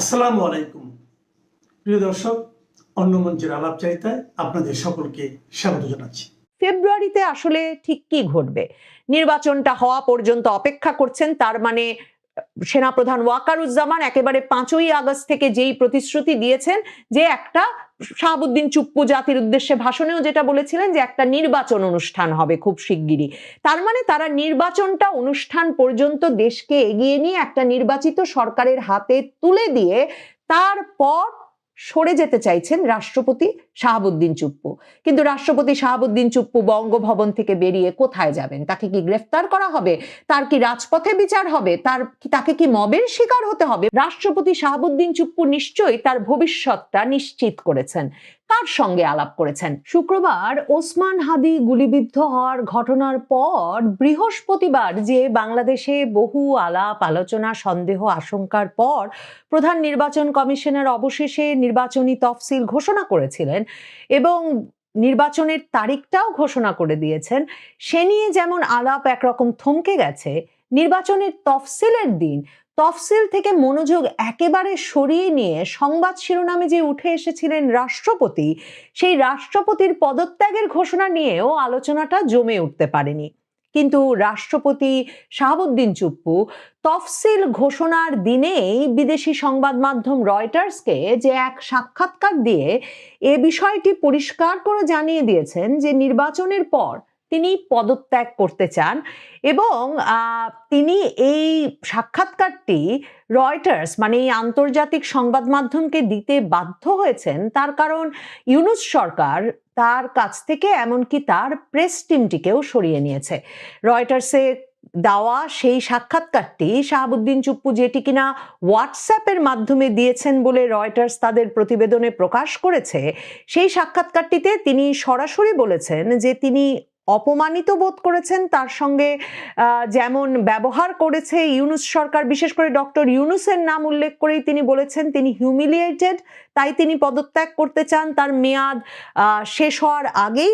আসসালামু আলাইকুম। প্রিয় দর্শক, অন্য মঞ্চের আলাপচারিতায় আপনাদের সকলকে স্বাগত জানাচ্ছি। ফেব্রুয়ারিতে আসলে ঠিক কি ঘটবে? নির্বাচনটা হওয়া পর্যন্ত অপেক্ষা করছেন, তার মানে সেনাপ্রধান ওয়াকারুজ্জামান একেবারে পাঁচই আগস্ট থেকে যেই প্রতিশ্রুতি দিয়েছেন যে একটা শাহাবুদ্দিন চুপ্পু জাতির উদ্দেশ্যে ভাষণেও যেটা বলেছিলেন যে একটা নির্বাচন অনুষ্ঠান হবে খুব শিগগিরই। তার মানে তারা নির্বাচনটা অনুষ্ঠান পর্যন্ত দেশকে এগিয়ে নিয়ে একটা নির্বাচিত সরকারের হাতে তুলে দিয়ে তারপর সরে যেতে চাইছেন রাষ্ট্রপতি শাহাবুদ্দিন চুপ্পু। কিন্তু রাষ্ট্রপতি শাহাবুদ্দিন চুপ্পু বঙ্গভবন থেকে বেরিয়ে কোথায় যাবেন? তাকে কি গ্রেফতার করা হবে? তার কি রাজপথে বিচার হবে? তার তাকে কি মবের শিকার হতে হবে? রাষ্ট্রপতি শাহাবুদ্দিন চুপ্পু নিশ্চয়ই তার ভবিষ্যৎটা নিশ্চিত করেছেন। কার সঙ্গে আলাপ করেছেন। শুক্রবার ওসমান হাদি গুলিবিদ্ধ হওয়ার ঘটনার পর বৃহস্পতিবার যে বাংলাদেশে বহু আলাপ, আলোচনা, সন্দেহ, আশঙ্কার পর প্রধান নির্বাচন কমিশনার অবশেষে নির্বাচনী তফসিল ঘোষণা করেছিলেন এবং নির্বাচনের তারিখটাও ঘোষণা করে দিয়েছেন। সে নিয়ে যেমন আলাপ একরকম থমকে গেছে, নির্বাচনের তফসিলের দিন তফসিল থেকে মনোযোগ একেবারে সরিয়ে নিয়ে সংবাদ শিরোনামে যে উঠে এসেছিলেন রাষ্ট্রপতি, সেই রাষ্ট্রপতির পদত্যাগের ঘোষণা নিয়েও আলোচনাটা জমে উঠতে পারেনি। কিন্তু রাষ্ট্রপতি শাহাবুদ্দিন চুপ্পু তফসিল ঘোষণার দিনেই বিদেশি সংবাদ মাধ্যম রয়টার্সকে যে এক সাক্ষাৎকার দিয়ে এ বিষয়টি পরিষ্কার করে জানিয়ে দিয়েছেন যে নির্বাচনের পর তিনি পদত্যাগ করতে চান এবং তিনি এই সাক্ষাৎকারটি রয়টার্স মানে এই আন্তর্জাতিক সংবাদ মাধ্যমকে দিতে বাধ্য হয়েছেন তার কারণ ইউনুস সরকার তার কাছ থেকে এমনকি তার প্রেস টিমটিকেও সরিয়ে নিয়েছে। রয়টার্সে দেওয়া সেই সাক্ষাৎকারটি শাহাবুদ্দিন চুপ্পু যেটি কিনা হোয়াটসঅ্যাপের মাধ্যমে দিয়েছেন বলে রয়টার্স তাদের প্রতিবেদনে প্রকাশ করেছে, সেই সাক্ষাৎকারটিতে তিনি সরাসরি বলেছেন যে তিনি অপমানিত বোধ করেছেন। তার সঙ্গে যেমন ব্যবহার করেছে ইউনুস সরকার, বিশেষ করে ডক্টর ইউনুসের নাম উল্লেখ করেই তিনি বলেছেন, তিনি হিউমিলিয়েটেড তাই তিনি পদত্যাগ করতে চান। তার মেয়াদ শেষ হওয়ার আগেই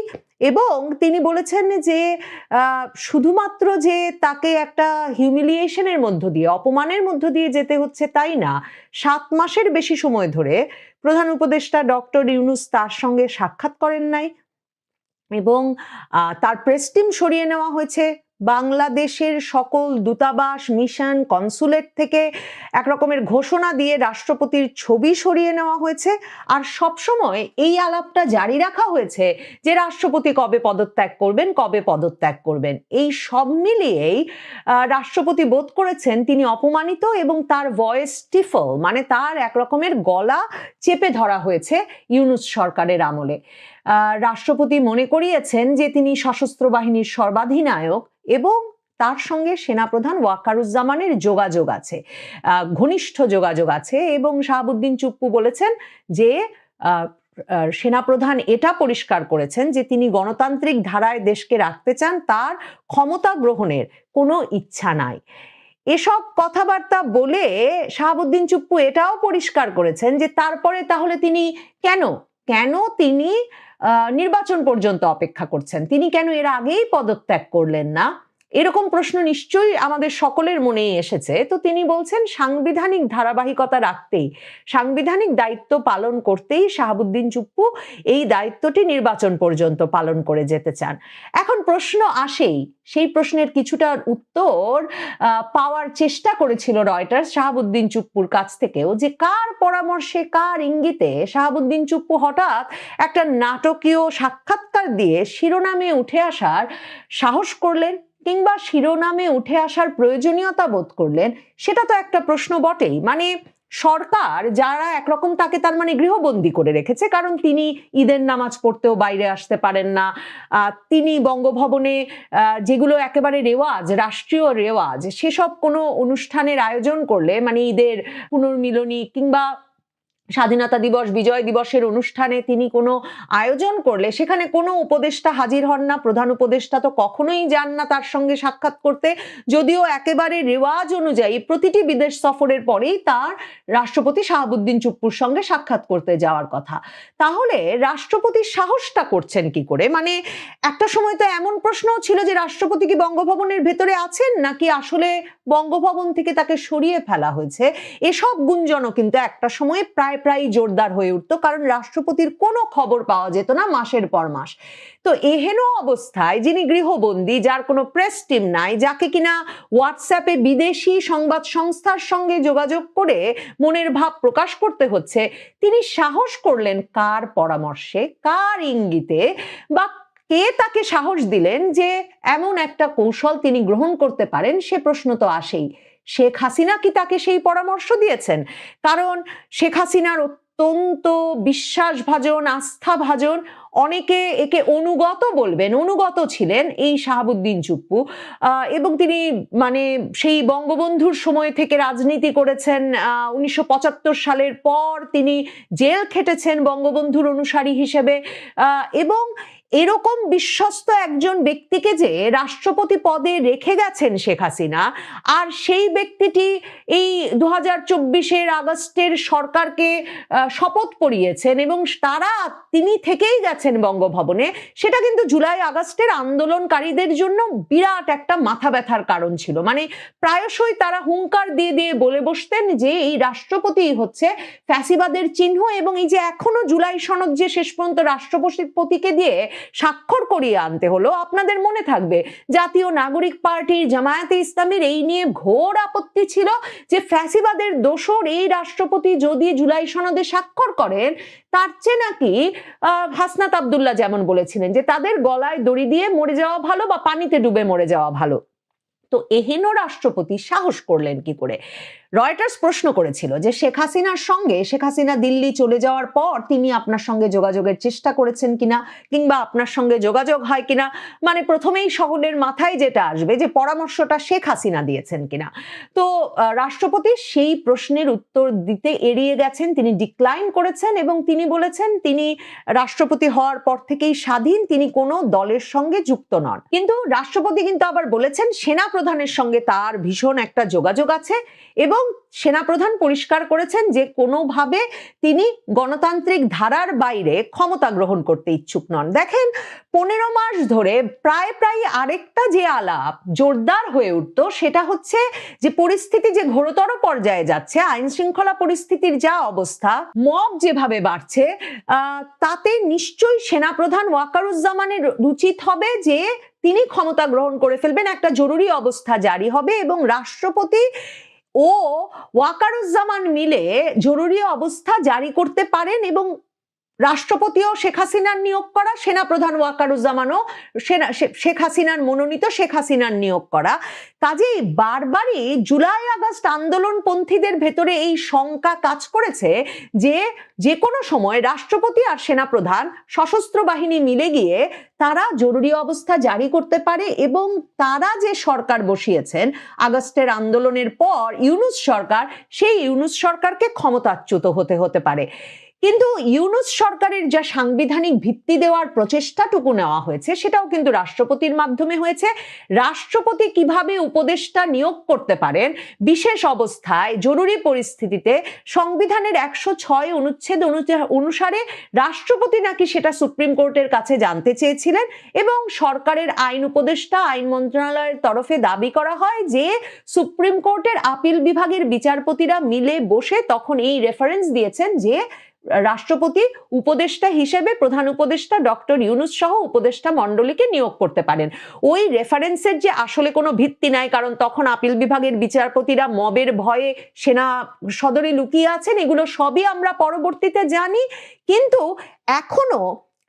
এবং তিনি বলেছেন যে শুধুমাত্র যে তাকে একটা হিউমিলিয়েশনের মধ্য দিয়ে, অপমানের মধ্য দিয়ে যেতে হচ্ছে তাই না, সাত মাসের বেশি সময় ধরে প্রধান উপদেষ্টা ডক্টর ইউনুস তার সঙ্গে সাক্ষাৎ করেন নাই। এবং তার প্রেস্টিম সরিয়ে নেওয়া হয়েছে। বাংলাদেশের সকল দূতাবাস মিশন কনসুলেট থেকে এক রকমের ঘোষণা দিয়ে রাষ্ট্রপতির ছবি সরিয়ে নেওয়া হয়েছে। আর সবসময় এই আলাপটা জারি রাখা হয়েছে যে রাষ্ট্রপতি কবে পদত্যাগ করবেন, কবে পদত্যাগ করবেন। এই সব মিলিয়েই রাষ্ট্রপতি বোধ করেছেন তিনি অপমানিত এবং তার ভয়েস টিফল মানে তার এক রকমের গলা চেপে ধরা হয়েছে ইউনুস সরকারের আমলে। রাষ্ট্রপতি মনে করিয়েছেন যে তিনি সশস্ত্র বাহিনীর সর্বাধিনায়ক এবং তার সঙ্গে সেনাপ্রধান ওয়াকারুজ্জামানের যোগাযোগ আছে ঘনিষ্ঠ যোগাযোগ আছে এবং শাহাবুদ্দিন চুপ্পু বলেছেন যে সেনাপ্রধান এটা পরিষ্কার করেছেন যে তিনি গণতান্ত্রিক ধারায় দেশকে রাখতে চান, তার ক্ষমতা গ্রহণের কোনো ইচ্ছা নাই। এসব কথাবার্তা বলে শাহাবুদ্দিন চুপ্পু এটাও পরিষ্কার করেছেন যে তারপরে তাহলে তিনি কেন? কেন তিনি নির্বাচন পর্যন্ত অপেক্ষা করছেন। তিনি কেন এর আগেই পদত্যাগ করলেন না? এরকম প্রশ্ন নিশ্চয়ই আমাদের সকলের মনেই এসেছে। তো তিনি বলছেন, সাংবিধানিক ধারাবাহিকতা রাখতেই, সাংবিধানিক দায়িত্ব পালন করতেই শাহাবুদ্দিন চুপ্পু এই দায়িত্বটি নির্বাচন পর্যন্ত পালন করে যেতে চান। এখন প্রশ্ন আসেই, সেই প্রশ্নের কিছুটা উত্তর পাওয়ার চেষ্টা করেছিল রয়টার্স শাহাবুদ্দিন চুপ্পুর কাছ থেকেও যে কার পরামর্শে, কার ইঙ্গিতে শাহাবুদ্দিন চুপ্পু হঠাৎ একটা নাটকীয় সাক্ষাৎকার দিয়ে শিরোনামে উঠে আসার সাহস করলেন? কিংবা শিরোনামে উঠে আসার প্রয়োজনীয়তা বোধ করলেন, সেটা তো একটা প্রশ্ন বটেই। মানে সরকার যারা একরকম তাকে তার মানে গৃহবন্দী করে রেখেছে, কারণ তিনি ঈদের নামাজ পড়তেও বাইরে আসতে পারেন না। তিনি বঙ্গভবনে যেগুলো একেবারে রেওয়াজ, রাষ্ট্রীয় রেওয়াজ, সেসব কোনো অনুষ্ঠানের আয়োজন করলে মানে ঈদের পুনর্মিলনী কিংবা স্বাধীনতা দিবস, বিজয় দিবসের অনুষ্ঠানে তিনি কোনো আয়োজন করলে, সেখানে কোনো উপদেষ্টা হাজির হন না। প্রধান উপদেষ্টা তো কখনোই যান না তার সঙ্গে সাক্ষাৎ করতে। যদিও একেবারে রেওয়াজ অনুযায়ী প্রতিটি বিদেশ সফরের পরেই তার রাষ্ট্রপতি শাহাবুদ্দিন চুপ্পুর সঙ্গে সাক্ষাৎ করতে যাওয়ার কথা। তাহলে রাষ্ট্রপতি সাহসটা করছেন কি করে? মানে একটা সময় তো এমন প্রশ্নও ছিল যে রাষ্ট্রপতি কি বঙ্গভবনের ভেতরে আছেন, নাকি আসলে বঙ্গভবন থেকে তাকে সরিয়ে ফেলা হয়েছে? এসব গুঞ্জনও কিন্তু একটা সময়ে প্রায় প্রায় জোরদার হয়ে উঠতো, কারণ রাষ্ট্রপতির কোনো খবর পাওয়া যেত না মাসের পর মাস। তো এহেন অবস্থায় যিনি গৃহবন্দী, যার কোনো প্রেস টিম নাই, যাকে কিনা হোয়াটসঅ্যাপে বিদেশি সংবাদ সংস্থার সঙ্গে যোগাযোগ করে মনের ভাব প্রকাশ করতে হচ্ছে, তিনি সাহস করলেন কার পরামর্শে, কার ইঙ্গিতে, বা কে তাকে সাহস দিলেন যে এমন একটা কৌশল তিনি গ্রহণ করতে পারেন, সে প্রশ্ন তো আসেই। শেখ হাসিনা কি তাকে সেই পরামর্শ দিয়েছেন? কারণ শেখ হাসিনার অত্যন্ত বিশ্বাসভাজন, আস্থাভাজন, অনেকে একে অনুগত বলবেন, অনুগত ছিলেন এই শাহাবুদ্দিন চুপ্পু। এবং তিনি মানে সেই বঙ্গবন্ধুর সময় থেকে রাজনীতি করেছেন উনিশশো পঁচাত্তর সালের পর তিনি জেল খেটেছেন বঙ্গবন্ধুর অনুসারী হিসেবে। এবং এরকম বিশ্বস্ত একজন ব্যক্তিকে যে রাষ্ট্রপতি পদে রেখে গেছেন শেখ হাসিনা, আর সেই ব্যক্তিটি এই দু হাজার চব্বিশের আগস্টের সরকারকে শপথ পড়িয়েছেন এবং তারা তিনি থেকেই গেছেন বঙ্গভবনে, সেটা কিন্তু জুলাই আগস্টের আন্দোলনকারীদের জন্য বিরাট একটা মাথা ব্যথার কারণ ছিল। মানে প্রায়শই তারা হুঙ্কার দিয়ে দিয়ে বলে বসতেন যে এই রাষ্ট্রপতি হচ্ছে ফ্যাসিবাদের চিহ্ন এবং এই যে এখনও জুলাই সনদ যে শেষ পর্যন্ত রাষ্ট্রপতিকে দিয়ে স্বাক্ষর করিয়ে আনতে হলো। আপনাদের মনে থাকবে, জাতীয় নাগরিক পার্টির জামায়াতে ইসলামের এই নিয়ে ঘোর আপত্তি ছিল যে ফ্যাসিবাদের দোসর এই রাষ্ট্রপতি যদি জুলাই সনদে স্বাক্ষর করেন, তার চেয়ে নাকি হাসনাত আবদুল্লাহ যেমন বলেছিলেন যে তাদের গলায় দড়ি দিয়ে মরে যাওয়া ভালো বা পানিতে ডুবে মরে যাওয়া ভালো। তো এহেন রাষ্ট্রপতি সাহস করলেন কি করে? রয়টার্স প্রশ্ন করেছিল যে শেখ হাসিনার সঙ্গে, শেখ হাসিনা দিল্লি চলে যাওয়ার পর তিনি আপনার সঙ্গে যোগাযোগের চেষ্টা করেছেন কিনা, কিংবা আপনার সঙ্গে যোগাযোগ হয় কিনা? মানে প্রথমেই সকলের মাথায় যেটা আসবে যে পরামর্শটা শেখ হাসিনা দিয়েছেন কিনা। তো রাষ্ট্রপতি সেই প্রশ্নের উত্তর দিতে এড়িয়ে গেছেন, তিনি ডিক্লাইন করেছেন এবং তিনি বলেছেন, তিনি রাষ্ট্রপতি হওয়ার পর থেকেই স্বাধীন, তিনি কোনো দলের সঙ্গে যুক্ত নন। কিন্তু রাষ্ট্রপতি কিন্তু আবার বলেছেন সেনা প্রধানের সঙ্গে তার ভীষণ একটা যোগাযোগ আছে এবং সেনাপ্রধান পরিষ্কার করেছেন যে কোনোভাবে তিনি গণতান্ত্রিক ধারার বাইরে ক্ষমতা গ্রহণ করতে ইচ্ছুক নন। দেখেন, পনেরো মাস ধরে প্রায় প্রায় আরেকটা যে আলাপ জোরদার হয়ে উঠতো, সেটা হচ্ছে যে পরিস্থিতি যে ঘোরতর পর্যায়ে যাচ্ছে আইন শৃঙ্খলা পরিস্থিতির যা অবস্থা, মব যেভাবে বাড়ছে তাতে নিশ্চয়ই সেনাপ্রধান ওয়াকারুজ্জামানের উচিত হবে যে তিনি ক্ষমতা গ্রহণ করে ফেলবেন। একটা জরুরি অবস্থা জারি হবে এবং রাষ্ট্রপতি ও ওয়াকারুজ্জামান মিলে জরুরি অবস্থা জারি করতে পারেন এবং রাষ্ট্রপতিও শেখ হাসিনার নিয়োগ করা, সেনাপ্রধান ওয়াকারুজ্জামানও সেনা- শেখ হাসিনার মনোনীত শেখ হাসিনার নিয়োগ করা। কাজেই বারবারই জুলাই আগস্ট আন্দোলনপন্থীদের ভেতরে এই শঙ্কা কাজ করেছে যে যে কোনো সময় রাষ্ট্রপতি আর সেনাপ্রধান সশস্ত্র বাহিনী মিলে গিয়ে তারা জরুরি অবস্থা জারি করতে পারে এবং তারা যে সরকার বসিয়েছেন, আগস্টের আন্দোলনের পর ইউনুস সরকার, সেই ইউনুস সরকারকে ক্ষমতাচ্যুত হতে হতে পারে। কিন্তু ইউনুস সরকারের যা সাংবিধানিক ভিত্তি দেওয়ার প্রচেষ্টাটুকু নেওয়া হয়েছে, সেটাও কিন্তু রাষ্ট্রপতির মাধ্যমে হয়েছে। রাষ্ট্রপতি কীভাবে উপদেষ্টা নিয়োগ করতে পারেন, বিশেষ অবস্থায় জরুরি পরিস্থিতিতে সংবিধানের একশো ছয় অনুচ্ছেদ অনুসারে রাষ্ট্রপতি নাকি সেটা সুপ্রিম কোর্টের কাছে জানতে চেয়েছিলেন এবং সরকারের আইন উপদেষ্টা, আইন মন্ত্রণালয়ের তরফে দাবি করা হয় যে, সুপ্রিম কোর্টের আপিল বিভাগের বিচারপতিরা মিলে বসে তখন এই রেফারেন্স দিয়েছেন যে রাষ্ট্রপতি, উপদেষ্টা হিসেবে প্রধান উপদেষ্টা ডক্টর ইউনুস সহ উপদেষ্টা মণ্ডলীকে নিয়োগ করতে পারেন। ওই রেফারেন্সের যে আসলে কোনো ভিত্তি নাই, কারণ তখন আপিল বিভাগের বিচারপতিরা মবের ভয়ে সেনা সদরে লুকিয়ে আছেন, এগুলো সবই আমরা পরবর্তীতে জানি। কিন্তু এখনও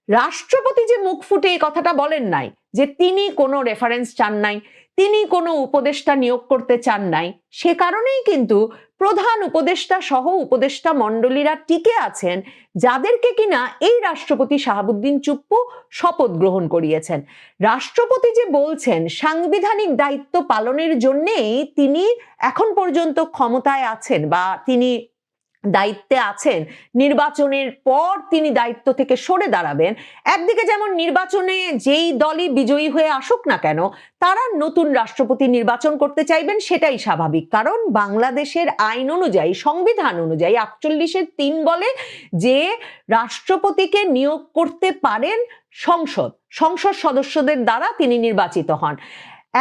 রাষ্ট্রপতি যে মুখ ফুটে এই কথাটা বলেন নাই, যে তিনি কোনো রেফারেন্স চান নাই। তিনি কোনো উপদেষ্টা নিয়োগ করতে চান নাই। সে কারণেই কিন্তু প্রধান উপদেষ্টা সহ উপদেষ্টা মণ্ডলীরা টিকে আছেন, যাদেরকে কিনা এই রাষ্ট্রপতি শাহাবুদ্দিন চুপ্পু শপথ গ্রহণ করিয়েছেন। রাষ্ট্রপতি যে বলছেন, সাংবিধানিক দায়িত্ব পালনের জন্যেই তিনি এখন পর্যন্ত ক্ষমতায় আছেন বা তিনি দায়িত্বে আছেন, নির্বাচনের পর তিনি দায়িত্ব থেকে সরে দাঁড়াবেন। একদিকে যেমন নির্বাচনে যেই দলই বিজয়ী হয়ে আসুক না কেন, তারা নতুন রাষ্ট্রপতি নির্বাচন করতে চাইবেন সেটাই স্বাভাবিক। কারণ বাংলাদেশের আইন অনুযায়ী, সংবিধান অনুযায়ী আটচল্লিশের তিন বলে যে রাষ্ট্রপতিকে নিয়োগ করতে পারেন সংসদ সংসদ সদস্যদের দ্বারা তিনি নির্বাচিত হন।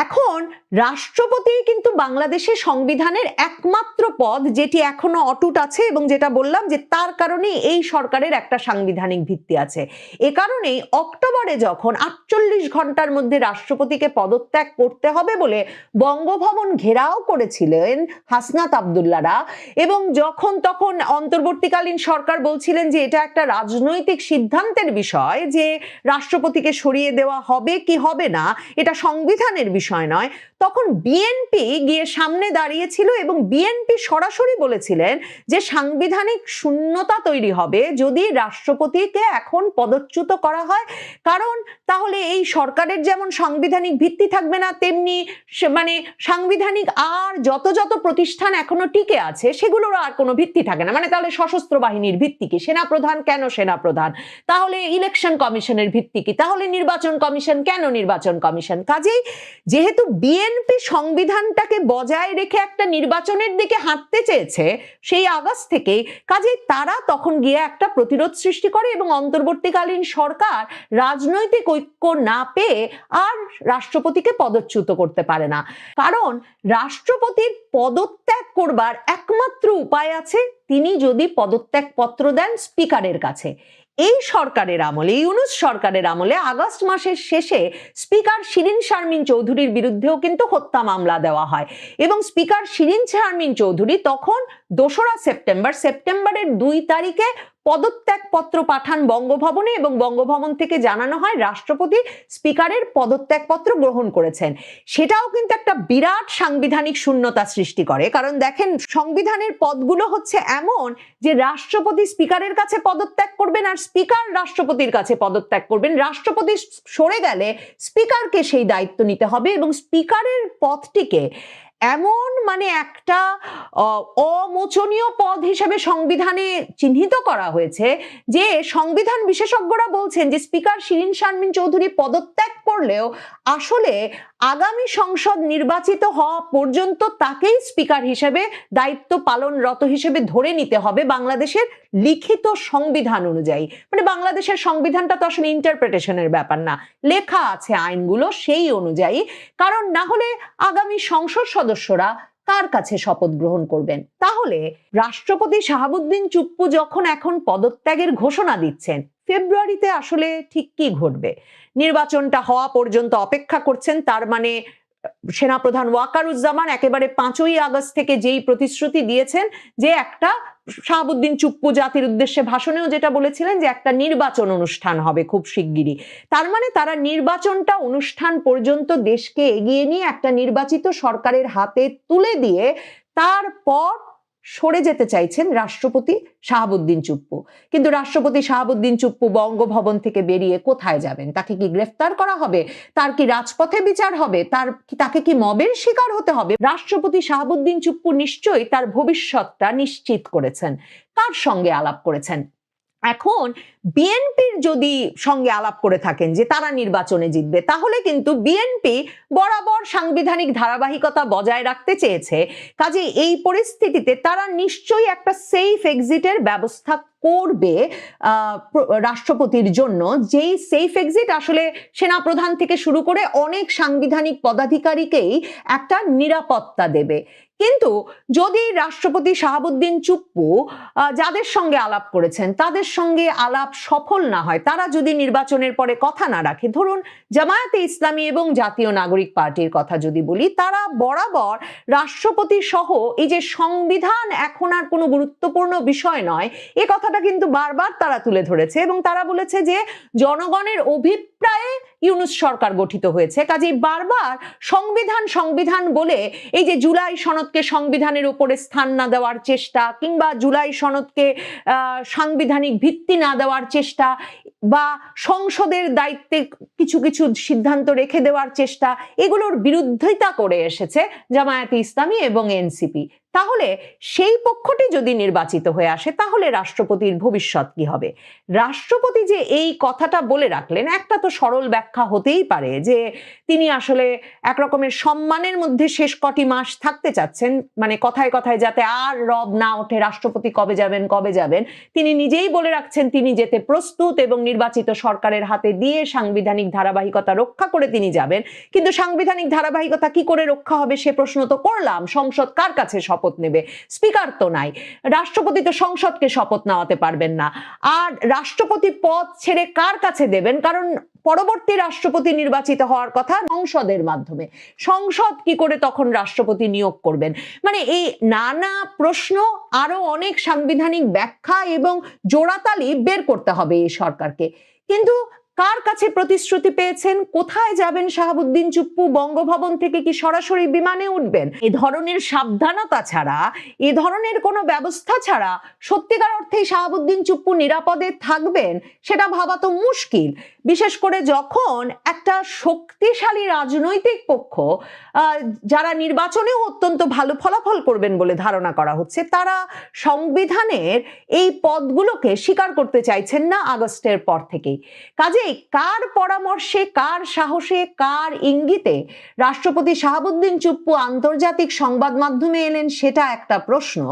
এখন রাষ্ট্রপতি কিন্তু বাংলাদেশের সংবিধানের একমাত্র পদ, যেটি এখনও অটুট আছে এবং যেটা বললাম যে তার কারণে এই সরকারের একটা সাংবিধানিক ভিত্তি আছে। এ কারণেই অক্টোবরে যখন আটচল্লিশ ঘণ্টার মধ্যে রাষ্ট্রপতিকে পদত্যাগ করতে হবে বলে বঙ্গভবন ঘেরাও করেছিলেন হাসনাত আবদুল্লারা এবং যখন তখন অন্তর্বর্তীকালীন সরকার বলছিলেন যে এটা একটা রাজনৈতিক সিদ্ধান্তের বিষয় যে রাষ্ট্রপতিকে সরিয়ে দেওয়া হবে কি হবে না, এটা সংবিধানের বিষয় নয় তখন বিএনপি গিয়ে সামনে দাঁড়িয়েছিল এবং বিএনপি সরাসরি বলেছিলেন যে সাংবিধানিক শূন্যতা তৈরি হবে যদি রাষ্ট্রপতিকে এখন পদচ্যুত করা হয়। কারণ তাহলে এই সরকারের যেমন সাংবিধানিক ভিত্তি থাকবে না, তেমনি মানে সাংবিধানিক আর যত যত প্রতিষ্ঠান এখনও টিকে আছে সেগুলোর আর কোনো ভিত্তি থাকে না। মানে তাহলে সশস্ত্র বাহিনীর ভিত্তি কি? সেনাপ্রধান কেন সেনাপ্রধান? তাহলে ইলেকশন কমিশনের ভিত্তি কি? তাহলে নির্বাচন কমিশন কেন নির্বাচন কমিশন? কাজেই যেহেতু বিএনপি সংবিধানটাকে বজায় রেখে একটা নির্বাচনের দিকে হাঁটতে চেয়েছে, সেই আগস্ট থেকেই। কাজেই তারা তখন গিয়ে একটা প্রতিরোধ সৃষ্টি করে এবং অন্তর্বর্তীকালীন সরকার রাজনৈতিক ঐক্য না পেয়ে আর রাষ্ট্রপতিকে পদচ্যুত করতে পারে না। কারণ রাষ্ট্রপতির পদত্যাগ করবার একমাত্র উপায় আছে, তিনি যদি পদত্যাগ পত্র দেন স্পিকারের কাছে। এই সরকারের আমলে, ইউনুস সরকারের আমলে আগস্ট মাসের শেষে স্পিকার শিরিন শারমিন চৌধুরীর বিরুদ্ধেও কিন্তু হত্যা মামলা দেওয়া হয়। এবং স্পিকার শিরিন শারমিন চৌধুরী তখন দোসরা সেপ্টেম্বর, সেপ্টেম্বরের দুই তারিখে পদত্যাগ পত্র পাঠান বঙ্গভবনে এবং বঙ্গভবন থেকে জানানো হয় রাষ্ট্রপতি স্পিকারের পদত্যাগ পত্র গ্রহণ করেছেন। সেটাও কিন্তু একটা বিরাট সাংবিধানিক শূন্যতা সৃষ্টি করে। কারণ দেখেন, সংবিধানের পদগুলো হচ্ছে এমন যে রাষ্ট্রপতি স্পিকারের কাছে পদত্যাগ করবেন আর স্পিকার রাষ্ট্রপতির কাছে পদত্যাগ করবেন। রাষ্ট্রপতি সরে গেলে স্পিকারকে সেই দায়িত্ব নিতে হবে এবং স্পিকারের পদটিকে এমন মানে একটা অমোচনীয় পদ হিসাবে সংবিধানে চিহ্নিত করা হয়েছে যে সংবিধান বিশেষজ্ঞরা বলছেন যে স্পিকার শিরিন শারমিন চৌধুরী পদত্যাগ করলেও আসলে আগামী সংসদ নির্বাচিত হওয়া পর্যন্ত তাকেই স্পিকার হিসেবে দায়িত্ব পালনরত হিসেবে ধরে নিতে হবে বাংলাদেশের লিখিত সংবিধান অনুযায়ী। মানে বাংলাদেশের সংবিধানটা তো আসলে ইন্টারপ্রিটেশনের ব্যাপার না। লেখা আছে আইনগুলো সেই অনুযায়ী। কারণ না হলে আগামী সংসদ সদস্যরা কার কাছে শপথ গ্রহণ করবেন? তাহলে রাষ্ট্রপতি শাহাবুদ্দিন চুপ্পু যখন এখন পদত্যাগের ঘোষণা দিচ্ছেন ফেব্রুয়ারিতে আসলে ঠিক কি ঘটবে? নির্বাচনটা হওয়া পর্যন্ত অপেক্ষা করছেন, তার মানে সেনাপ্রধান ওয়াকারুজ্জামান একেবারে পাঁচই আগস্ট থেকে যেই প্রতিশ্রুতি দিয়েছেন, যে একটা শাহাবুদ্দিন চুপ্পু জাতির উদ্দেশ্যে ভাষণেও যেটা বলেছিলেন যে একটা নির্বাচন অনুষ্ঠান হবে খুব শিগগিরই। তার মানে তারা নির্বাচনটা অনুষ্ঠান পর্যন্ত দেশকে এগিয়ে নিয়ে একটা নির্বাচিত সরকারের হাতে তুলে দিয়ে, তারপর সরে যেতে চাইছেন রাষ্ট্রপতি শাহাবুদ্দিন চুপ্পু। কিন্তু রাষ্ট্রপতি শাহাবুদ্দিন চুপ্পু বঙ্গভবন থেকে বেরিয়ে কোথায় যাবেন? তাকে কি গ্রেফতার করা হবে? তার কি রাজপথে বিচার হবে? তার তাকে কি মবের শিকার হতে হবে? রাষ্ট্রপতি শাহাবুদ্দিন চুপ্পু নিশ্চয়ই তার ভবিষ্যৎটা নিশ্চিত করেছেন। কার সঙ্গে আলাপ করেছেন? এখন বিএনপির যদি সঙ্গে আলাপ করে থাকেন যে তারা নির্বাচনে জিতবে, তাহলে কিন্তু বিএনপি বরাবর সাংবিধানিক ধারাবাহিকতা বজায় রাখতে চেয়েছে। কাজে এই পরিস্থিতিতে তারা নিশ্চয়ই একটা সেফ এক্সিটের ব্যবস্থা করবে রাষ্ট্রপতির জন্য। যেই সেফ এক্সিট আসলে সেনাপ্রধান থেকে শুরু করে অনেক সাংবিধানিক পদাধিকারীকেই একটা নিরাপত্তা দেবে। কিন্তু যদি রাষ্ট্রপতি শাহাবুদ্দিন চুপ্পু যাদের সঙ্গে আলাপ করেছেন, তাদের সঙ্গে আলাপ সফল না হয়, তারা যদি নির্বাচনের পরে কথা না রাখে, ধরুন জামায়াতে ইসলামী এবং জাতীয় নাগরিক পার্টির কথা যদি বলি, তারা বরাবর রাষ্ট্রপতি সহ এই যে সংবিধান এখন আর কোনো গুরুত্বপূর্ণ বিষয় নয়, এ কথাটা কিন্তু বারবার তারা তুলে ধরেছে এবং তারা বলেছে যে জনগণের অভিপ্রায়ে ইউনুস সরকার গঠিত হয়েছে। কাজেই বারবার সংবিধান সংবিধান বলে এই যে জুলাই সনদকে সংবিধানের উপরে স্থান না দেওয়ার চেষ্টা কিংবা জুলাই সনদকে সাংবিধানিক ভিত্তি না দেওয়ার চেষ্টা বা সংসদের দায়িত্বে কিছু কিছু সিদ্ধান্ত রেখে দেওয়ার চেষ্টা, এগুলোর বিরুদ্ধিতা করে এসেছে জামায়াতে ইসলামী এবং এনসিপি। তাহলে সেই পক্ষটি যদি নির্বাচিত হয়ে আসে, তাহলে রাষ্ট্রপতির ভবিষ্যৎ কি হবে? রাষ্ট্রপতি যে এই কথাটা বলে রাখলেন, একটা তো সরল ব্যাখ্যা হতেই পারে যে তিনি আসলে একরকমের সম্মানের মধ্যে শেষ কটি মাস থাকতে চাচ্ছেন মানে কথায় কথায় যাতে আর রব না ওঠে, রাষ্ট্রপতি কবে যাবেন কবে যাবেন। তিনি নিজেই বলে রাখছেন, তিনি যেতে প্রস্তুত এবং নির্বাচিত সরকারের হাতে দিয়ে সাংবিধানিক ধারাবাহিকতা রক্ষা করে তিনি যাবেন। কিন্তু সাংবিধানিক ধারাবাহিকতা কি করে রক্ষা হবে সে প্রশ্ন তো করলাম। সংসদ কার কাছে শপথ নেবে। স্পিকার তো নাই। রাষ্ট্রপতি তো সংসদকে শপথ নেওয়াতে পারবেন না। আর রাষ্ট্রপতি পদ ছেড়ে কার কাছে দেবেন? কারণ পরবর্তী রাষ্ট্রপতি নির্বাচিত হওয়ার কথা সংসদের মাধ্যমে। সংসদ কি করে তখন রাষ্ট্রপতি নিয়োগ করবেন? মানে এই নানা প্রশ্ন, আরও অনেক সাংবিধানিক ব্যাখ্যা এবং জোড়াতালি বের করতে হবে এই সরকারকে। কিন্তু কার কাছে প্রতিশ্রুতি পেয়েছেন? কোথায় যাবেন শাহাবুদ্দিন চুপ্পু? বঙ্গভবন থেকে কি সরাসরি বিমানে উঠবেন? এ ধরনের সাবধানতা ছাড়া, এ ধরনের কোনো ব্যবস্থা ছাড়া সত্যিকার অর্থেই শাহাবুদ্দিন চুপ্পু নিরাপদে থাকবেন, সেটা ভাবা তো মুশকিল। বিশেষ করে যখন একটা শক্তিশালী রাজনৈতিক পক্ষ যারা নির্বাচনেও অত্যন্ত ভালো ফলাফল করবেন বলে ধারণা করা হচ্ছে, তারা সংবিধানের এই পদগুলোকে স্বীকার করতে চাইছেন না আগস্টের পর থেকেই। কার পরামর্শে, কার সাহসে, কার ইঙ্গিতে রাষ্ট্রপতি শাহাবুদ্দিন চুপ্পু আন্তর্জাতিক সংবাদ মাধ্যমে এলেন সেটা একটা প্রশ্ন।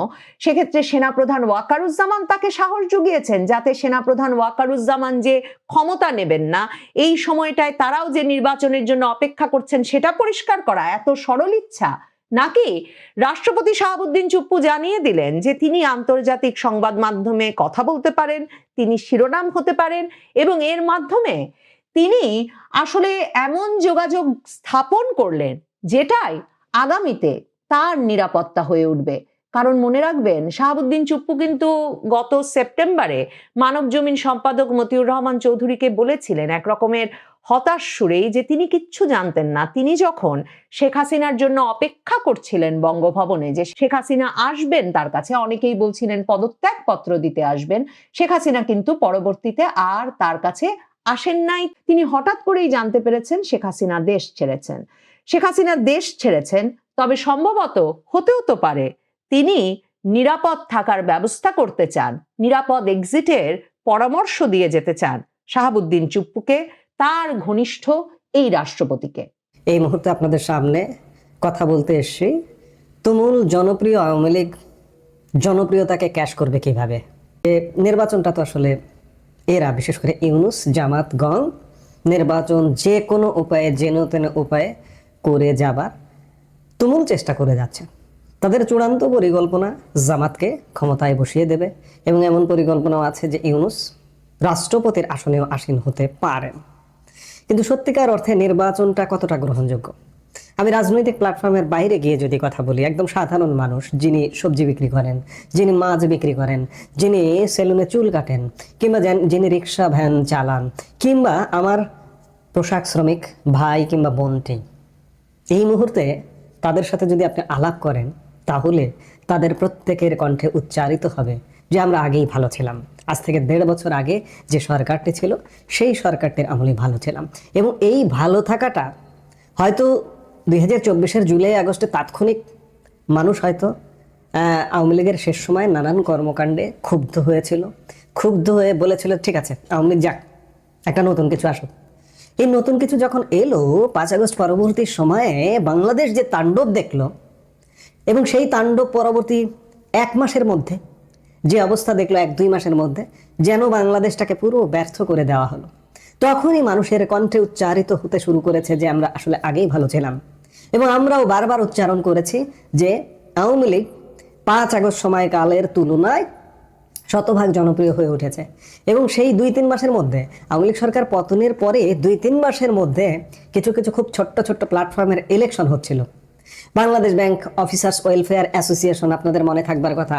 সেক্ষেত্রে সেনাপ্রধান ওয়াকারুজ্জামান তাকে সাহস জুগিয়েছেন যাতে সেনাপ্রধান ওয়াকারুজ্জামান যে ক্ষমতা নেবেন না, এই সময়টায় তারাও যে নির্বাচনের জন্য অপেক্ষা করছেন সেটা পরিষ্কার করা এত সরল ইচ্ছা। নাকি রাষ্ট্রপতি শাহাবুদ্দিন চুপ্পু জানিয়ে দিলেন যে তিনি আন্তর্জাতিক সংবাদ মাধ্যমে কথা বলতে পারেন, তিনি শিরোনাম হতে পারেন এবং এর মাধ্যমে তিনি আসলে এমন যোগাযোগ স্থাপন করলেন যেটাই আগামীতে তার নিরাপত্তা হয়ে উঠবে। কারণ মনে রাখবেন, শাহাবুদ্দিন চুপ্পু কিন্তু গত সেপ্টেম্বরে মানব জমিন সম্পাদক মতিউর রহমান চৌধুরীকে বলেছিলেন এক রকমের হতাশ সুরেই যে তিনি কিচ্ছু জানতেন না। তিনি যখন শেখ হাসিনার জন্য অপেক্ষা করছিলেন বঙ্গভবনে যে শেখ হাসিনা আসবেন, তার কাছে অনেকেই বলছিলেন পদত্যাগপত্র দিতে আসবেন। শেখ হাসিনা কিন্তু পরবর্তীতে আর তার কাছে আসেন নাই। তিনি হঠাৎ করেই জানতে পেরেছেন শেখ হাসিনা দেশ ছেড়েছেন। শেখ হাসিনা দেশ ছেড়েছেন, তবে সম্ভবত হতেও তো পারে তিনি নিরাপদ থাকার ব্যবস্থা করতে চান, নিরাপদ এক্সিটের পরামর্শ দিয়ে যেতে চান শাহাবুদ্দিন চুপ্পুকে, তার ঘনিষ্ঠ এই রাষ্ট্রপতিকে। এই মুহূর্তে আপনাদের সামনে কথা বলতে এসছি। তুমুল জনপ্রিয় আওয়ামী লীগ জনপ্রিয়তাকে ক্যাশ করবে কীভাবে? নির্বাচনটা তো আসলে এরা, বিশেষ করে ইউনুস, জামাত গং নির্বাচন যে কোনো উপায়ে, যেন তেন উপায়ে করে যাবার তুমুল চেষ্টা করে যাচ্ছে তাদের চূড়ান্ত পরিকল্পনা জামাতকে ক্ষমতায় বসিয়ে দেবে এবং এমন পরিকল্পনাও আছে যে ইউনুস রাষ্ট্রপতির আসনেও আসীন হতে পারেন। কিন্তু সত্যিকার অর্থে নির্বাচনটা কতটা গ্রহণযোগ্য? আমি রাজনৈতিক প্ল্যাটফর্মের বাইরে গিয়ে যদি কথা বলি, একদম সাধারণ মানুষ যিনি সবজি বিক্রি করেন, যিনি মাছ বিক্রি করেন, যিনি সেলুনে চুল কাটেন, কিংবা যিনি রিক্সা ভ্যান চালান, কিংবা আমার পোশাক শ্রমিক ভাই কিংবা বোনটি, এই মুহূর্তে তাদের সাথে যদি আপনি আলাপ করেন তাহলে তাদের প্রত্যেকের কণ্ঠে উচ্চারিত হবে যে আমরা আগেই ভালো ছিলাম। আজ থেকে দেড় বছর আগে যে সরকারটি ছিল, সেই সরকারটির আমলে ভালো ছিলাম। এবং এই ভালো থাকাটা হয়তো দুই হাজার চব্বিশের জুলাই, আগস্টে তাৎক্ষণিক মানুষ হয়তো আওয়ামী লীগের শেষ সময় নানান কর্মকাণ্ডে ক্ষুব্ধ হয়েছিল। ক্ষুব্ধ হয়ে বলেছিল, ঠিক আছে, আওয়ামী লীগ যাক, একটা নতুন কিছু আসুক। এই নতুন কিছু যখন এলো, পাঁচ আগস্ট পরবর্তী সময়ে বাংলাদেশ যে তাণ্ডব দেখল এবং সেই তাণ্ডব পরবর্তী এক মাসের মধ্যে, যে অবস্থা দেখল এক দুই মাসের মধ্যে, যেন বাংলাদেশটাকে পুরো ব্যর্থ করে দেওয়া হলো। তখনই মানুষের কণ্ঠে উচ্চারিত হতে শুরু করেছে যে আমরা আসলে আগেই ভালো ছিলাম। এবং আমরাও বারবার উচ্চারণ করেছি যে আওয়ামী লীগ পাঁচ আগস্ট সময়কালের তুলনায় শতভাগ জনপ্রিয় হয়ে উঠেছে। এবং সেই দুই তিন মাসের মধ্যে, আওয়ামী লীগ সরকার পতনের পরে দুই তিন মাসের মধ্যে কিছু কিছু খুব ছোট্ট ছোট্ট প্ল্যাটফর্মের ইলেকশন হচ্ছিল। Bangladesh bank officers welfare association আপনাদের মনে থাকবার কথা।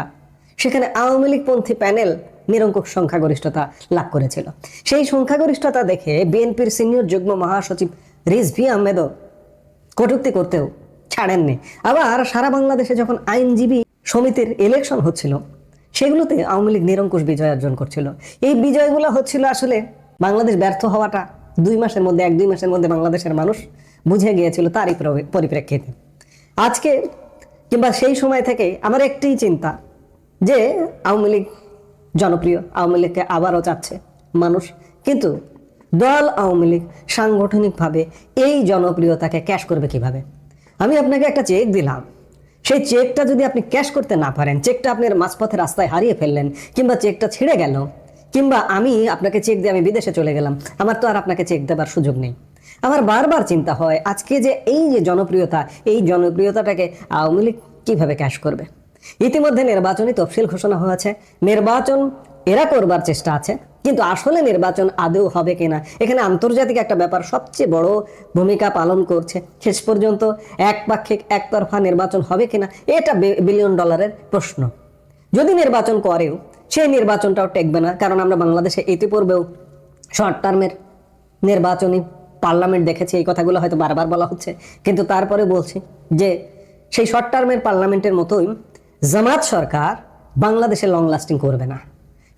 সেখানে আওয়ামী লীগপন্থী প্যানেল নিরঙ্কুশ সংখ্যাগরিষ্ঠতা লাভ করেছিল। সেই সংখ্যাগরিষ্ঠতা দেখে বিএনপির সিনিয়র যুগ্ম মহাসচিব রিজভি আহমেদও কটূক্তি করতেও ছাড়েননি। আবার সারা বাংলাদেশে যখন আইনজীবী সমিতির ইলেকশন হচ্ছিল, সেগুলোতে আওয়ামী লীগ নিরঙ্কুশ বিজয় অর্জন করছিল। এই বিজয়গুলো হচ্ছিল আসলে বাংলাদেশ ব্যর্থ হওয়াটা দুই মাসের মধ্যে, এক দুই মাসের মধ্যে বাংলাদেশের মানুষ বুঝে গিয়েছিল তারই পরিপ্রেক্ষিতে। আজকে কিংবা সেই সময় থেকে আমার একটাই চিন্তা যে আওয়ামী লীগ জনপ্রিয়, আওয়ামী লীগকে আবারও চাচ্ছে মানুষ। কিন্তু দল আওয়ামী লীগ সাংগঠনিকভাবে এই জনপ্রিয়তাকে ক্যাশ করবে কীভাবে? আমি আপনাকে একটা চেক দিলাম। সেই চেকটা যদি আপনি ক্যাশ করতে না পারেন, চেকটা আপনার মাঝপথে রাস্তায় হারিয়ে ফেললেন, কিংবা চেকটা ছিঁড়ে গেল, কিংবা আমি আপনাকে চেক দিয়ে আমি বিদেশে চলে গেলাম, আমার তো আর আপনাকে চেক দেবার সুযোগ নেই। আমার বারবার চিন্তা হয়, আজকে যে এই যে জনপ্রিয়তা, এই জনপ্রিয়তাটাকে আওয়ামী লীগ কীভাবে ক্যাশ করবে? ইতিমধ্যে নির্বাচনী তফসিল ঘোষণা হয়েছে, নির্বাচন এরা করবার চেষ্টা আছে, কিন্তু আসলে নির্বাচন আদৌ হবে কিনা? এখানে আন্তর্জাতিক একটা ব্যাপার, সবচেয়ে বড় ভূমিকা পালন করছে। শেষ পর্যন্ত একপাক্ষিক একতরফা নির্বাচন হবে কিনা, এটা বিলিয়ন ডলারের প্রশ্ন। যদি নির্বাচন করেও, সেই নির্বাচনটাও টেকবে না, কারণ আমরা বাংলাদেশে ইতিপূর্বেও শর্ট টার্মের নির্বাচনী পার্লামেন্ট দেখেছি, এই কথাগুলো হয়তো বারবার বলা হচ্ছে। কিন্তু তারপরে বলছি যে, সেই শর্ট টার্মের পার্লামেন্টের মতোই জামাত সরকার বাংলাদেশে লং লাস্টিং করবে না।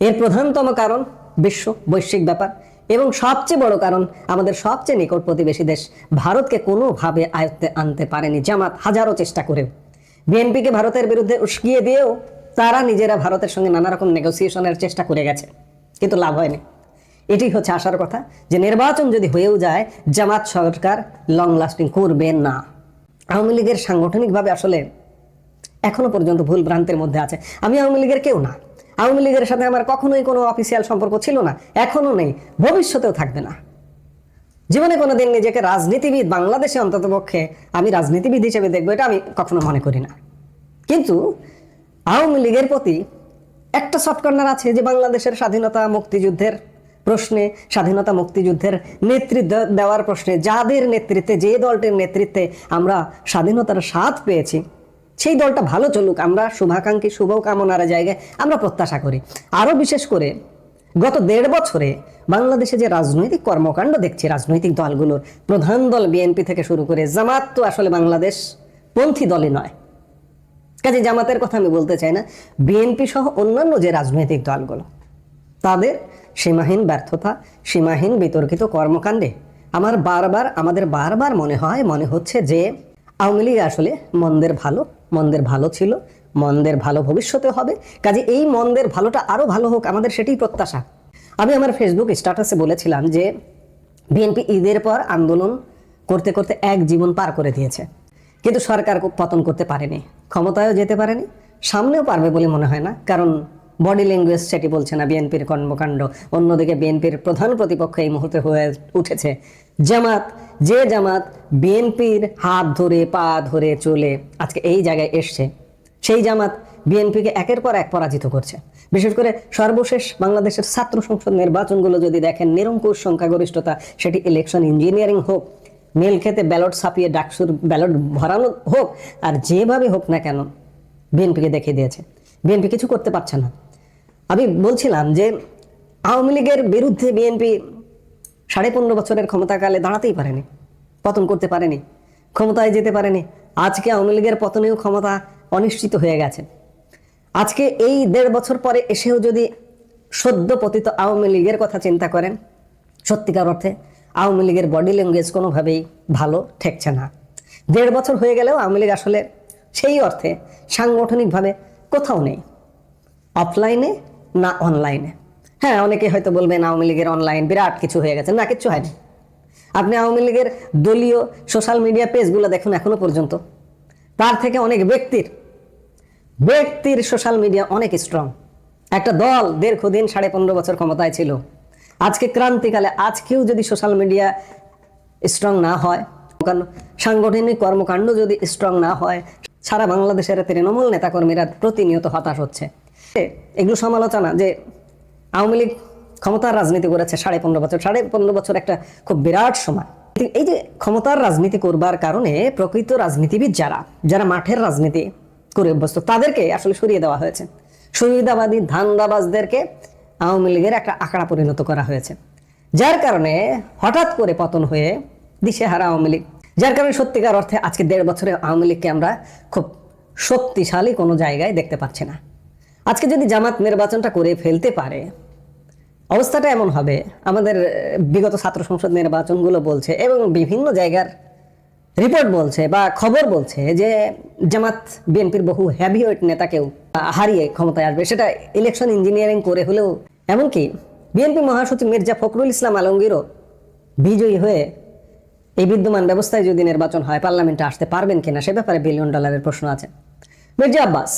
এর প্রধানতম কারণ বিশ্ব বৈশ্বিক ব্যাপার এবং সবচেয়ে বড় কারণ আমাদের সবচেয়ে নিকট প্রতিবেশী দেশ ভারতকে কোনোভাবে আয়ত্তে আনতে পারেনি জামাত, হাজারো চেষ্টা করেও। বিএনপিকে ভারতের বিরুদ্ধে উস্কিয়ে দিয়েও তারা নিজেরা ভারতের সঙ্গে নানা রকম নেগোসিয়েশনের চেষ্টা করে গেছে। কিন্তু লাভ হয়নি। এটি হচ্ছে আসার কথা যে নির্বাচন যদি হয়েও যায়, জামাত সরকার লং লাস্টিং করবে না। আওয়ামী লীগের সাংগঠনিকভাবে আসলে এখনও পর্যন্ত ভুল ভ্রান্তের মধ্যে আছে। আমি আওয়ামী লীগের কেউ না। আওয়ামী লীগের সাথে আমার কখনোই কোনো অফিসিয়াল সম্পর্ক ছিল না। এখনও নেই। ভবিষ্যতেও থাকবে না। জীবনে কোনোদিন নিজেকে রাজনীতিবিদ বাংলাদেশে অন্ততপক্ষে আমি রাজনীতিবিদ হিসেবে দেখব, এটা আমি কখনো মনে করি না। কিন্তু আওয়ামী লীগের প্রতি একটা সফট কর্নার আছে যে বাংলাদেশের স্বাধীনতা মুক্তিযুদ্ধের প্রশ্নে স্বাধীনতা মুক্তিযুদ্ধের নেতৃত্ব দেওয়ার প্রশ্নে যাদের নেতৃত্বে, যে দলটির নেতৃত্বে আমরা স্বাধীনতার স্বাদ পেয়েছি, সেই দলটা ভালো চলুক, আমরা শুভাকাঙ্ক্ষী শুভকামনার জায়গায় আমরা প্রত্যাশা করি। আরও বিশেষ করে, গত দেড় বছরে বাংলাদেশে যে রাজনৈতিক কর্মকাণ্ড দেখছি, রাজনৈতিক দলগুলোর, প্রধান দল বিএনপি থেকে শুরু করে জামাত তো আসলে বাংলাদেশ পন্থী দলই নয়। কাজে জামাতের কথা আমি বলতে চাই না, বিএনপি সহ অন্যান্য যে রাজনৈতিক দলগুলো, তাদের সীমাহীন ব্যর্থতা, সীমাহীন বিতর্কিত কর্মকাণ্ডে। আমার বারবার, আমাদের বারবার মনে হয়, মনে হচ্ছে যে আওয়ামী লীগ আসলে মন্দের ভালো মন্দের ভালো ছিল, মন্দের ভালো ভবিষ্যতে হবে। কাজে এই মন্দের ভালোটা আরও ভালো হোক, আমাদের সেটাই প্রত্যাশা। আমি আমার ফেসবুক স্ট্যাটাসে বলেছিলাম যে বিএনপি ঈদের পর আন্দোলন করতে করতে এক জীবন পার করে দিয়েছে। কিন্তু সরকার পতন করতে পারেনি, ক্ষমতায়ও যেতে পারেনি, সামনেও পারবে বলে মনে হয় না। কারণ বডি ল্যাঙ্গুয়েজ সেটি বলছে না বিএনপির কর্মকাণ্ড। অন্যদিকে বিএনপির প্রধান প্রতিপক্ষ এই মুহূর্তে হয়ে উঠেছে। জামাত, যে জামাত বিএনপির হাত ধরে, পা ধরে চলে আজকে এই জায়গায় এসছে। সেই জামাত বিএনপিকে একের পর এক পরাজিত করছে। বিশেষ করে সর্বশেষ বাংলাদেশের ছাত্র সংসদ নির্বাচনগুলো যদি দেখেন, নিরঙ্কুশ সংখ্যাগরিষ্ঠতা, সেটি ইলেকশন ইঞ্জিনিয়ারিং হোক, মেল খেতে ব্যালট ছাপিয়ে ডাকসুর ব্যালট ভরানো হোক, আর যেভাবে হোক না কেন বিএনপিকে দেখিয়ে দিয়েছে। বিএনপি কিছু করতে পারছে না। আমি বলছিলাম যে আওয়ামী লীগের বিরুদ্ধে বিএনপি সাড়ে পনেরো বছরের ক্ষমতাকালে দাঁড়াতেই পারেনি, পতন করতে পারেনি, ক্ষমতায় যেতে পারেনি। আজকে আওয়ামী লীগের পতনেও ক্ষমতা অনিশ্চিত হয়ে গেছে। আজকে এই দেড় বছর পরে এসেও যদি সদ্য পতিত আওয়ামী লীগের কথা চিন্তা করেন, সত্যিকার অর্থে আওয়ামী লীগের বডি ল্যাঙ্গুয়েজ কোনোভাবেই ভালো ঠেকছে না। দেড় বছর হয়ে গেলেও আওয়ামী লীগ আসলে সেই অর্থে সাংগঠনিকভাবে কোথাও নেই। অফলাইনে না অনলাইনে হ্যাঁ অনেকে হয়তো বলবেন আওয়ামী লীগের অনলাইন বিরাট কিছু হয়ে গেছে। না, কিচ্ছু হয়নি। আপনি আওয়ামী লীগের দলীয় সোশ্যাল মিডিয়া পেজগুলো দেখুন এখনও পর্যন্ত। তার থেকে অনেক ব্যক্তির ব্যক্তির সোশ্যাল মিডিয়া অনেক স্ট্রং একটা দল দীর্ঘদিন সাড়ে পনেরো বছর ক্ষমতায় ছিল। আজকে ক্রান্তিকালে, আজকেও যদি সোশ্যাল মিডিয়া স্ট্রং না হয় সাংগঠনিক কর্মকাণ্ড যদি স্ট্রং না হয়, সারা বাংলাদেশের তৃণমূল নেতাকর্মীরা প্রতিনিয়ত হতাশ হচ্ছে। এগুলো সমালোচনা যে আওয়ামী লীগ ক্ষমতার রাজনীতি করেছে সাড়ে পনেরো বছর, সাড়ে পনেরো বছর একটা খুব বিরাট সময়। এই যে ক্ষমতার রাজনীতি করবার কারণে প্রকৃত রাজনীতিবিদ যারা যারা মাঠের রাজনীতি করে অভ্যস্ত, তাদেরকে আসলে সরিয়ে দেওয়া হয়েছে। সুবিধাবাদী ধান্দাবাজদেরকে আওয়ামী লীগের একটা আঁকড়া পরিণত করা হয়েছে। যার কারণে হঠাৎ করে পতন হয়ে দিশেহারা আওয়ামী লীগ, যার কারণে সত্যিকার অর্থে আজকে দেড় বছরে আওয়ামী লীগকে আমরা খুব শক্তিশালী কোনো জায়গায় দেখতে পাচ্ছি না। আজকে যদি জামাত নির্বাচনটা করে ফেলতে পারে, অবস্থাটা এমন হবে। আমাদের বিগত ছাত্র সংসদ নির্বাচনগুলো বলছে এবং বিভিন্ন জায়গার রিপোর্ট বলছে বা খবর বলছে যে জামাত বিএনপির বহু হ্যাভিওয়েট নেতাকেও হারিয়ে ক্ষমতায় আসবে। সেটা ইলেকশন ইঞ্জিনিয়ারিং করে হলেও এমনকি বিএনপি মহাসচিব মির্জা ফখরুল ইসলাম আলমগীরও বিজয়ী হয়ে এই বিদ্যমান ব্যবস্থায় যদি নির্বাচন হয়, পার্লামেন্টে আসতে পারবেন কিনা, সে ব্যাপারে বিলিয়ন ডলারের প্রশ্ন আছে। মির্জা আব্বাস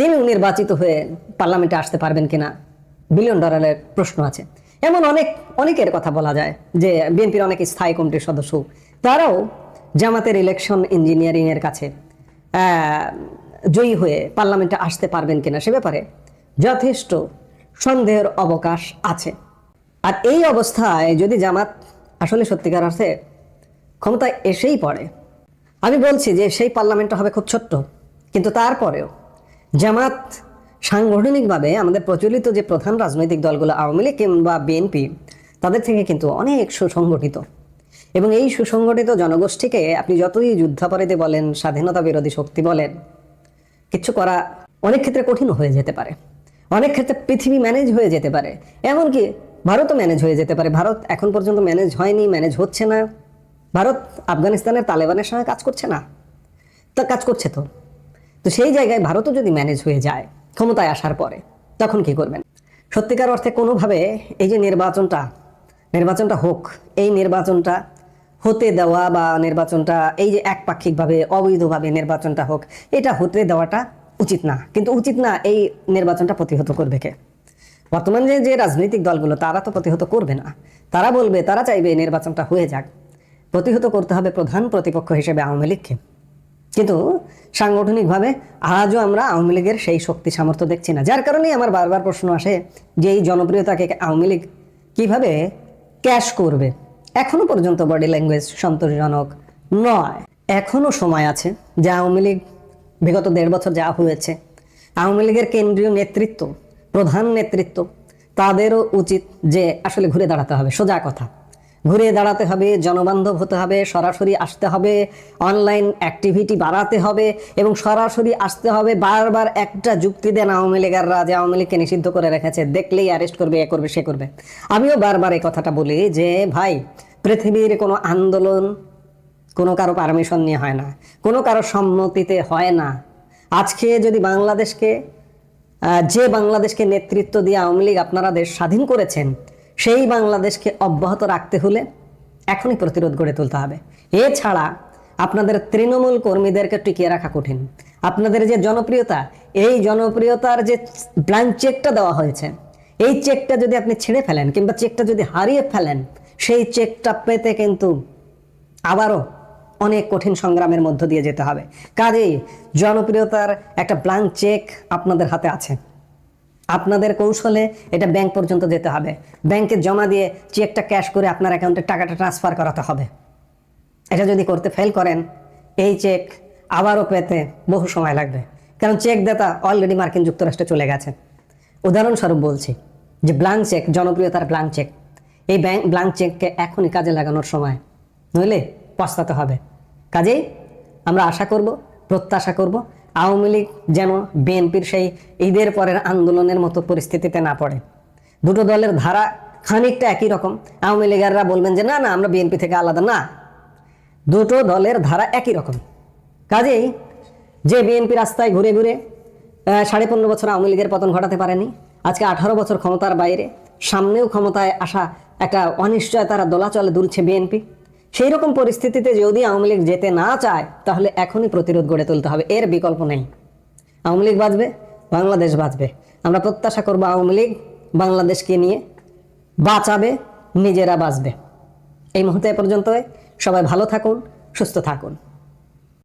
তিনি নির্বাচিত হয়ে পার্লামেন্টে আসতে পারবেন কিনা? বিলিয়ন ডলারের প্রশ্ন আছে। এমন অনেক, অনেকের কথা বলা যায় যে বিএনপির অনেক স্থায়ী কমিটির সদস্য। তারাও জামাতের ইলেকশন ইঞ্জিনিয়ারিং এর কাছে জয়ী হয়ে পার্লামেন্টে আসতে পারবেন কিনা সে ব্যাপারে যথেষ্ট সন্দেহের অবকাশ আছে। আর এই অবস্থায় যদি জামাত আসলে সত্যিকার অর্থে ক্ষমতায় এসেই পড়ে, আমি বলছি যে সেই পার্লামেন্টটা হবে খুব ছোট্ট, কিন্তু তারপরেও জামাত সাংগঠনিকভাবে আমাদের প্রচলিত যে প্রধান রাজনৈতিক দলগুলো, আওয়ামী লীগ কিংবা বিএনপি, তাদের থেকে কিন্তু অনেক সুসংগঠিত। এবং এই সুসংগঠিত জনগোষ্ঠীকে আপনি যতই যুদ্ধাপরাধী বলেন, স্বাধীনতা বিরোধী শক্তি বলেন, কিছু করা অনেক ক্ষেত্রে কঠিন হয়ে যেতে পারে। অনেক ক্ষেত্রে পৃথিবী ম্যানেজ হয়ে যেতে পারে। এমনকি ভারতও ম্যানেজ হয়ে যেতে পারে। ভারত এখন পর্যন্ত ম্যানেজ হয়নি, ম্যানেজ হচ্ছে না। ভারত আফগানিস্তানের তালেবানের সঙ্গে কাজ করছে না। তা কাজ করছে তো? তো সেই জায়গায় ভারতও যদি ম্যানেজ হয়ে যায়, ক্ষমতায় আসার পরে, তখন কি করবেন? সত্যিকার অর্থে কোনোভাবে এই যে নির্বাচনটা নির্বাচনটা হোক, এই নির্বাচনটা হতে দেওয়া বা নির্বাচনটা এই যে একপাক্ষিকভাবে, অবৈধভাবে নির্বাচনটা হোক, এটা হতে দেওয়াটা উচিত না। কিন্তু উচিত না এই নির্বাচনটা প্রতিহত করবে কে? বর্তমানে যে- যে রাজনৈতিক দলগুলো, তারা তো প্রতিহত করবে না। তারা বলবে, তারা চাইবে নির্বাচনটা হয়ে যাক। প্রতিহত করতে হবে প্রধান প্রতিপক্ষ হিসেবে আওয়ামী লীগকে। কিন্তু সাংগঠনিকভাবে আজও আমরা আওয়ামী লীগের সেই শক্তি সামর্থ্য দেখছি না। যার কারণেই আমার বারবার প্রশ্ন আসে যে এই জনপ্রিয়তাকে আওয়ামী লীগ কীভাবে ক্যাশ করবে? এখনও পর্যন্ত বডি ল্যাঙ্গুয়েজ সন্তোষজনক নয়। এখনও সময় আছে যে আওয়ামী লীগ বিগত দেড় বছর যা হয়েছে। আওয়ামী লীগের কেন্দ্রীয় নেতৃত্ব, প্রধান নেতৃত্ব, তাদেরও উচিত যে আসলে ঘুরে দাঁড়াতে হবে। সোজা কথা। ঘুরে দাঁড়াতে হবে, জনবান্ধব হতে হবে, সরাসরি আসতে হবে অনলাইন অ্যাক্টিভিটি বাড়াতে হবে এবং সরাসরি আসতে হবে। বারবার একটা যুক্তি দেন আওয়ামী লীগাররা যে আওয়ামী লীগকে নিষিদ্ধ করে রেখেছে। দেখলেই অ্যারেস্ট করবে, এ করবে, সে করবে। আমিও বারবার এই কথাটা বলি যে, ভাই, পৃথিবীর কোনো আন্দোলন কোনো কারও পারমিশন নিয়ে হয় না, কোনো কারও সম্মতিতে হয় না। আজকে যদি বাংলাদেশকে যে বাংলাদেশকে নেতৃত্ব দিয়ে আওয়ামী লীগ আপনারা দেশ স্বাধীন করেছেন সেই বাংলাদেশকে অব্যাহত রাখতে হলে এখনই প্রতিরোধ গড়ে তুলতে হবে। এছাড়া আপনাদের তৃণমূল কর্মীদেরকে টিকিয়ে রাখা কঠিন। আপনাদের যে জনপ্রিয়তা, এই জনপ্রিয়তার যে ব্ল্যাঙ্ক চেকটা দেওয়া হয়েছে, এই চেকটা যদি আপনি ছেড়ে ফেলেন কিংবা চেকটা যদি হারিয়ে ফেলেন, সেই চেকটা পেতে কিন্তু আবারও অনেক কঠিন সংগ্রামের মধ্য দিয়ে যেতে হবে। কাজেই জনপ্রিয়তার একটা ব্ল্যাঙ্ক চেক আপনাদের হাতে আছে। আপনাদের কৌশলে এটা ব্যাংক পর্যন্ত যেতে হবে। ব্যাংকে জমা দিয়ে চেকটা ক্যাশ করে আপনার অ্যাকাউন্টে টাকাটা ট্রান্সফার করাতে হবে। এটা যদি করতে ফেল করেন, এই চেক আবারও পেতে বহু সময় লাগবে। কারণ চেক দাতা অলরেডি মার্কিন যুক্তরাষ্ট্রে চলে গেছে। উদাহরণস্বরূপ বলছি যে ব্ল্যাঙ্ক চেক জনপ্রিয়তার ব্ল্যাঙ্ক চেক এই ব্যাংক ব্ল্যাঙ্ক চেককে এখনই কাজে লাগানোর সময় নইলে পস্তাতে হবে। কাজেই আমরা আশা করব, প্রত্যাশা করব আওয়ামী লীগ যেন বিএনপির সেই ঈদের পরের আন্দোলনের মতো পরিস্থিতিতে না পড়ে। দুটো দলের ধারা খানিকটা একই রকম। আওয়ামী লীগাররা বলবেন যে, না না, আমরা বিএনপি থেকে আলাদা। না, দুটো দলের ধারা একই রকম। কাজেই যে বিএনপি রাস্তায় ঘুরে ঘুরে সাড়ে পনেরো বছর আওয়ামী লীগের পতন ঘটাতে পারেনি, আজকে আঠারো বছর ক্ষমতার বাইরে, সামনেও ক্ষমতায় আসা একটা অনিশ্চয়তার দোলাচলে দুলছে বিএনপি। সেই রকম পরিস্থিতিতে যদি আওয়ামী লীগ যেতে না চায়, তাহলে এখনই প্রতিরোধ গড়ে তুলতে হবে। এর বিকল্প নেই। আওয়ামী লীগ বাঁচবে, বাংলাদেশ বাঁচবে। আমরা প্রত্যাশা করব আওয়ামী লীগ বাংলাদেশকে নিয়ে বাঁচাবে, নিজেরা বাঁচবে। এই মুহূর্তে পর্যন্ত সবাই ভালো থাকুন, সুস্থ থাকুন।